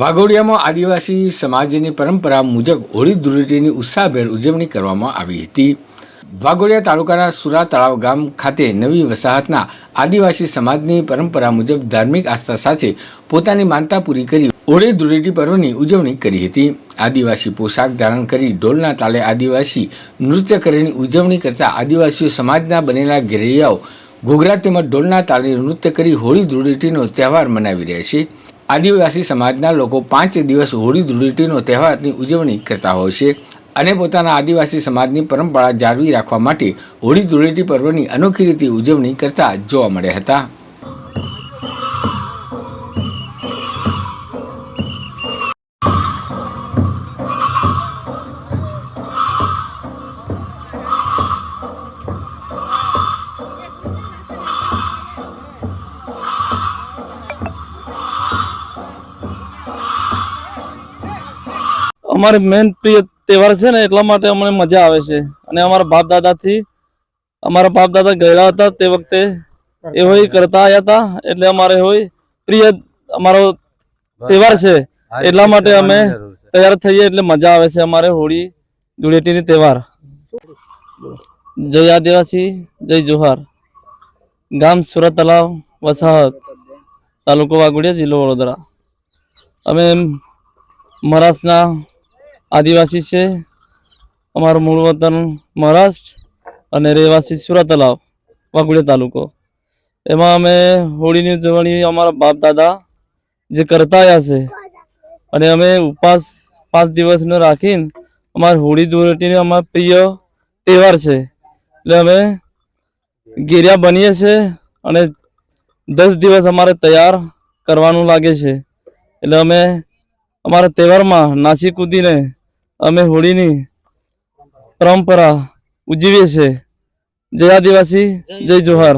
વાઘોડિયામાં આદિવાસી સમાજની પરંપરા મુજબ હોળી ધૂળેટીની ઉત્સાહભેર ઉજવણી કરવામાં આવી હતી. વાઘોડિયા તાલુકાના સુરા તળાવ ગામ ખાતે નવી વસાહતના આદિવાસી સમાજની પરંપરા મુજબ ધાર્મિક આસ્થા સાથે પોતાની માનતા પૂરી કરી હોળી ધૂળેટી પર્વની ઉજવણી કરી હતી. આદિવાસી પોશાક ધારણ કરી ઢોલના તાલે આદિવાસી નૃત્ય કરીને ઉજવણી કરતા આદિવાસીઓ સમાજના બનેલા ઘેરૈયાઓ ઘોઘરા તેમજ ઢોલના તાલે નૃત્ય કરી હોળી ધૂળેટીનો તહેવાર મનાવી રહ્યા છે. આદિવાસી સમાજના લોકો પાંચ દિવસ હોળી ધૂળેટીનો તહેવારની ઉજવણી કરતા હોય છે અને પોતાના આદિવાસી સમાજની પરંપરા જાળવી રાખવા માટે હોળી ધૂળેટી પર્વની અનોખી રીતે ઉજવણી કરતા જોવા મળ્યા હતા. અમારે મેન પ્રિય તહેવાર છે ને એટલા માટે અમને મજા આવે છે. અને અમારા બાપ દાદાથી અમારા બાપ દાદા ગયેલા હતા તે વખતે એ હોય કરતા આવ્યા હતા એટલે અમારે હોય પ્રિય અમારો તહેવાર છે. એટલા માટે અમે તૈયાર થઈએ એટલે મજા આવે છે અમારે હોળી ધૂળેટીની તહેવાર. જય આદિવાસી, જય જોહાર. ગામ સુરત તલાવ વસાહત, તાલુકો વાઘોડિયા, જિલ્લો વડોદરા. અમે મહારાષ્ટ્રના આદિવાસી છે. અમારું મૂળ વતન મહારાષ્ટ્ર અને રહેવાસી સુરત તલાવ વાઘોડિયા તાલુકો. એમાં અમે હોળીની ઉજવણી અમારા બાપ દાદા જે કરતા આવ્યા છે અને અમે ઉપવાસ પાંચ દિવસનો રાખીને અમારી હોળી ધૂળેટીનો અમારો પ્રિય તહેવાર છે. એટલે અમે ગેરિયા બનીએ છીએ અને દસ દિવસ અમારે તૈયાર કરવાનું લાગે છે. એટલે અમે અમારા તહેવારમાં નાસી કૂદીને અમે હોળીની પરંપરા ઉજવીએ છીએ. જય આદિવાસી જય જોહાર.